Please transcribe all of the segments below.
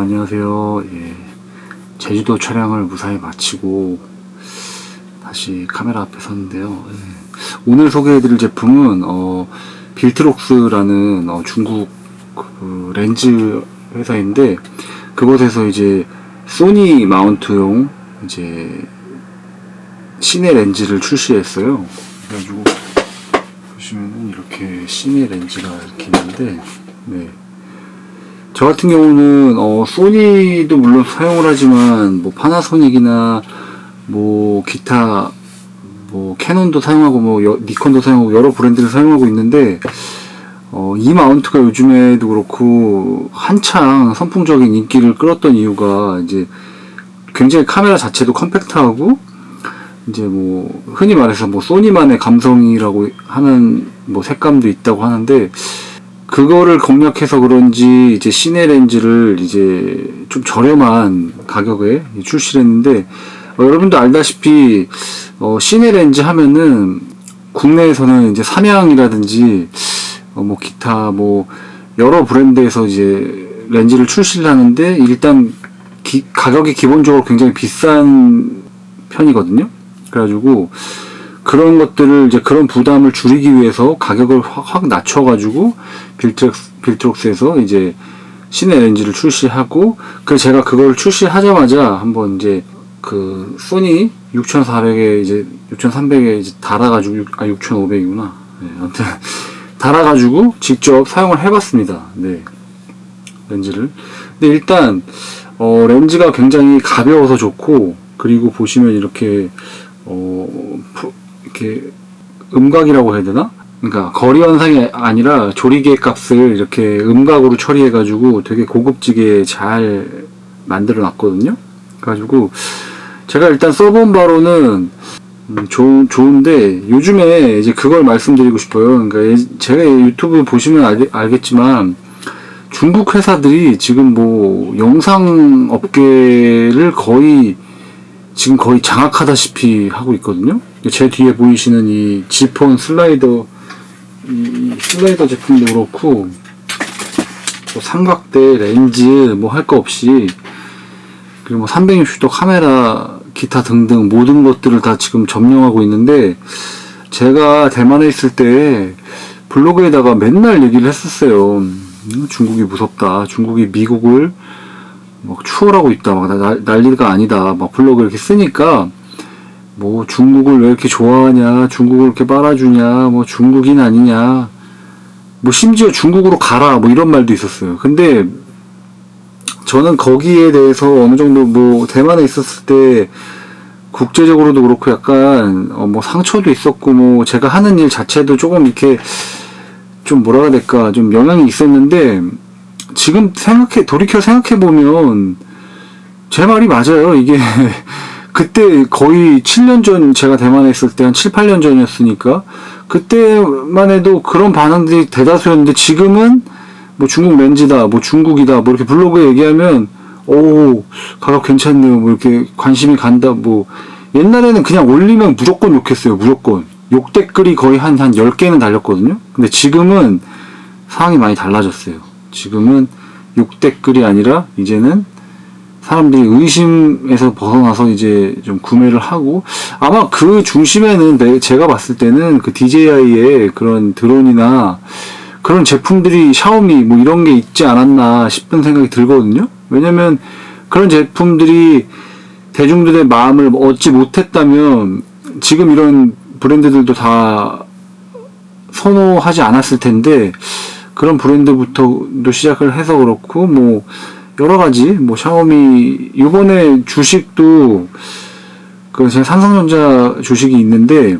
안녕하세요. 예, 제주도 촬영을 무사히 마치고 다시 카메라 앞에 섰는데요. 예, 오늘 소개해드릴 제품은 어, 빌트록스라는 어, 중국 그 렌즈 회사인데 그곳에서 이제 소니 마운트용 이제 시내 렌즈를 출시했어요. 그래가지고 보시면은 이렇게 시내 렌즈가 이렇게 있는데 네. 저 같은 경우는 어, 소니도 물론 사용을 하지만 뭐 파나소닉이나 뭐 기타 뭐 캐논도 사용하고 뭐 여- 니콘도 사용하고 여러 브랜드를 사용하고 있는데 어, 이 마운트가 요즘에도 그렇고 한창 선풍적인 인기를 끌었던 이유가 이제 굉장히 카메라 자체도 컴팩트하고 이제 뭐 흔히 말해서 뭐 소니만의 감성이라고 하는 뭐 색감도 있다고 하는데 그거를 공략해서 그런지 이제 시내 렌즈를 이제 좀 저렴한 가격에 출시를 했는데 어, 여러분도 알다시피 어, 시내 렌즈 하면은 국내에서는 이제 삼양이라든지 어, 뭐 기타 뭐 여러 브랜드에서 이제 렌즈를 출시를 하는데 일단 기- 가격이 기본적으로 굉장히 비싼 편이거든요. 그래가지고 그런 것들을 이제 그런 부담을 줄이기 위해서 가격을 확, 확 낮춰가지고 빌트록스, 빌트록스에서 이제 시내 렌즈를 출시하고 그 제가 그걸 출시하자마자 한번 이제 그 소니 6400에 이제 6300에 이제 달아가지고 육- 아 6500이구나. 네, 아무튼 달아가지고 직접 사용을 해봤습니다. 네 렌즈를. 근데 일단 어, 렌즈가 굉장히 가벼워서 좋고 그리고 보시면 이렇게 어, 푸- 이렇게 음각이라고 해야 되나? 그러니까 거리 현상이 아니라 조리개 값을 이렇게 음각으로 처리해가지고 되게 고급지게 잘 만들어 놨거든요. 그래가지고 제가 일단 써본 바로는 음, 좋, 좋은데 요즘에 이제 그걸 말씀드리고 싶어요. 그러니까 예- 제가 유튜브 보시면 알, 알겠지만 중국 회사들이 지금 뭐 영상 업계를 거의 지금 거의 장악하다시피 하고 있거든요. 제 뒤에 보이시는 이 지폰 슬라이더 이 슬라이더 제품도 그렇고 뭐 삼각대 렌즈 뭐 할 거 없이 그리고 뭐 360도 카메라 기타 등등 모든 것들을 다 지금 점령하고 있는데 제가 대만에 있을 때 블로그에다가 맨날 얘기를 했었어요. 음, 중국이 무섭다. 중국이 미국을 막 추월하고 있다. 막 나- 난리가 아니다. 막 블로그 이렇게 쓰니까 뭐 중국을 왜 이렇게 좋아하냐, 중국을 이렇게 빨아주냐, 뭐 중국인 아니냐, 뭐 심지어 중국으로 가라, 뭐 이런 말도 있었어요. 근데 저는 거기에 대해서 어느 정도 뭐 대만에 있었을 때 국제적으로도 그렇고 약간 어, 뭐 상처도 있었고 뭐 제가 하는 일 자체도 조금 이렇게 좀 뭐라 해야 될까 좀 영향이 있었는데 지금 생각해 돌이켜 생각해 보면 제 말이 맞아요. 이게 그때 거의 7년 전 제가 대만에 있을 때 한 7, 8년 전이었으니까 그때만 해도 그런 반응들이 대다수였는데 지금은 뭐 중국 렌즈다, 뭐 중국이다, 뭐 이렇게 블로그에 얘기하면 오 가격 괜찮네요, 뭐 이렇게 관심이 간다, 뭐 옛날에는 그냥 올리면 무조건 욕했어요, 무조건 욕 댓글이 거의 한한 10개는 달렸거든요. 근데 지금은 상황이 많이 달라졌어요. 지금은 욕 댓글이 아니라 이제는 사람들이 의심에서 벗어나서 이제 좀 구매를 하고 아마 그 중심에는 내, 제가 봤을 때는 그 DJI의 그런 드론이나 그런 제품들이 샤오미 뭐 이런 게 있지 않았나 싶은 생각이 들거든요. 왜냐면 그런 제품들이 대중들의 마음을 얻지 못했다면 지금 이런 브랜드들도 다 선호하지 않았을 텐데 그런 브랜드부터도 시작을 해서 그렇고 뭐 여러 가지 뭐 샤오미 이번에 주식도 그 제가 삼성전자 주식이 있는데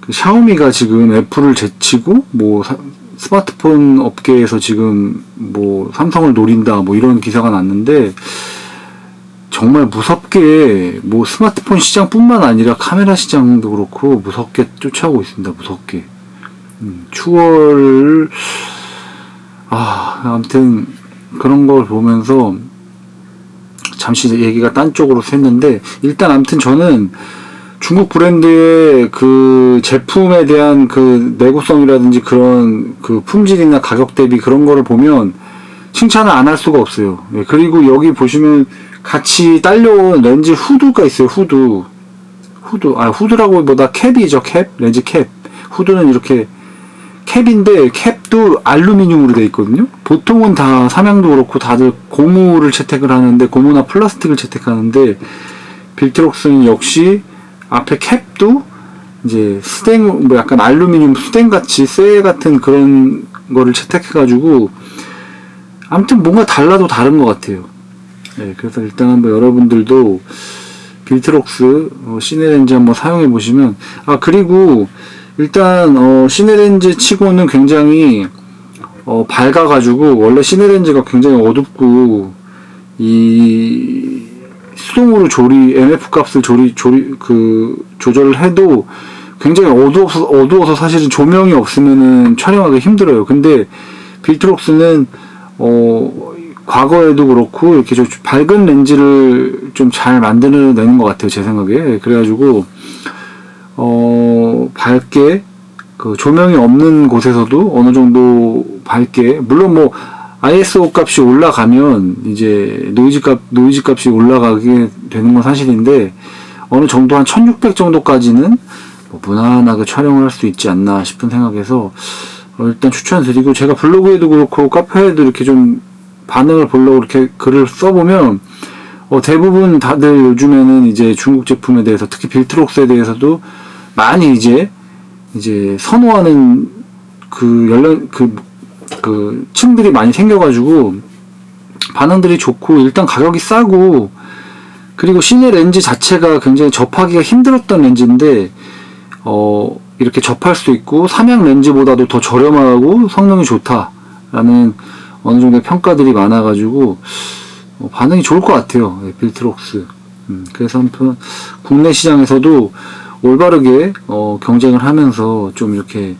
그 샤오미가 지금 애플을 제치고 뭐 사- 스마트폰 업계에서 지금 뭐 삼성을 노린다 뭐 이런 기사가 났는데 정말 무섭게 뭐 스마트폰 시장뿐만 아니라 카메라 시장도 그렇고 무섭게 쫓아오고 있습니다. 무섭게 음, 추월 아 아무튼 그런 걸 보면서 잠시 얘기가 딴 쪽으로 샜는데 일단 아무튼 저는 중국 브랜드의 그 제품에 대한 그 내구성이라든지 그런 그 품질이나 가격 대비 그런 거를 보면 칭찬을 안 할 수가 없어요. 예, 그리고 여기 보시면 같이 딸려온 렌즈 후드가 있어요. 후드. 후드. 아, 후드라고 보다 캡이죠. 캡. 렌즈 캡. 후드는 이렇게 캡인데 캡도 알루미늄으로 되어 있거든요. 보통은 다 삼양도 그렇고 다들 고무를 채택을 하는데 고무나 플라스틱을 채택하는데 빌트록스는 역시 앞에 캡도 이제 스탱 뭐 약간 알루미늄 스탱 같이 쇠 같은 그런 거를 채택해가지고 아무튼 뭔가 달라도 다른 것 같아요. 네, 그래서 일단 한번 여러분들도 빌트록스 어, 시네렌즈 한번 사용해 보시면 아 그리고 일단 어, 시네렌즈 치고는 굉장히 어, 밝아가지고 원래 시네렌즈가 굉장히 어둡고 이 수동으로 조리 MF 값을 조리 조리 그 조절을 해도 굉장히 어두워서 어두워서 사실은 조명이 없으면은 촬영하기 힘들어요. 근데 빌트록스는 어 과거에도 그렇고 이렇게 좀 밝은 렌즈를 좀 잘 만들어내는 것 같아요 제 생각에 그래가지고 어 밝게 그 조명이 없는 곳에서도 어느 정도 밝게 물론 뭐 ISO 값이 올라가면 이제 노이즈 값 노이즈 값이 올라가게 되는 건 사실인데 어느 정도 한 1600 정도까지는 뭐 무난하게 촬영을 할 수 있지 않나 싶은 생각에서 어, 일단 추천드리고 제가 블로그에도 그렇고 카페에도 이렇게 좀 반응을 보려고 이렇게 글을 써보면 어, 대부분 다들 요즘에는 이제 중국 제품에 대해서 특히 빌트록스에 대해서도 많이 이제 이제 선호하는 그 연령 그, 그 층들이 많이 생겨가지고 반응들이 좋고 일단 가격이 싸고 그리고 시네 렌즈 자체가 굉장히 접하기가 힘들었던 렌즈인데 어 이렇게 접할 수 있고 삼양 렌즈보다도 더 저렴하고 성능이 좋다라는 어느 정도의 평가들이 많아가지고 어, 반응이 좋을 것 같아요. 예, 빌트록스. 음, 그래서 한편 국내 시장에서도 올바르게 어, 경쟁을 하면서 좀 이렇게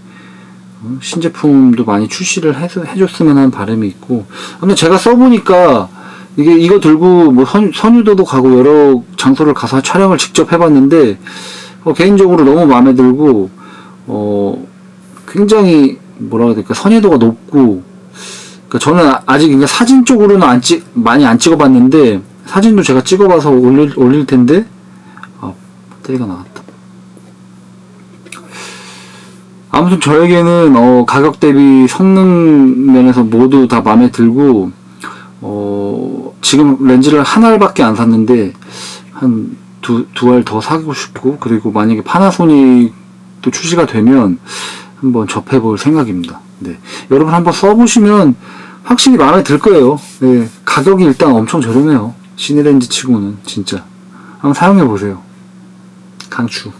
어, 신제품도 많이 출시를 해서 해줬으면 하는 바람이 있고. 근데 제가 써보니까 이게 이거 들고 뭐 선, 선유도도 가고 여러 장소를 가서 촬영을 직접 해봤는데 어, 개인적으로 너무 마음에 들고 어 굉장히 뭐라 해야 될까? 선예도가 높고 그러니까 저는 아- 아직 그러니까 사진 쪽으로는 안 찍, 많이 안 찍어봤는데 사진도 제가 찍어봐서 올릴, 올릴 텐데 아 배터리가 나갔다 아무튼 저에게는 어, 가격 대비 성능 면에서 모두 다 마음에 들고 어, 지금 렌즈를 한 알밖에 안 샀는데 한 두 두 알 더 사고 싶고 그리고 만약에 파나소닉도 출시가 되면 한번 접해볼 생각입니다. 네. 여러분 한번 써보시면 확실히 마음에 들 거예요. 네. 가격이 일단 엄청 저렴해요. 시네렌즈 치고는 진짜 한번 사용해 보세요. 강추.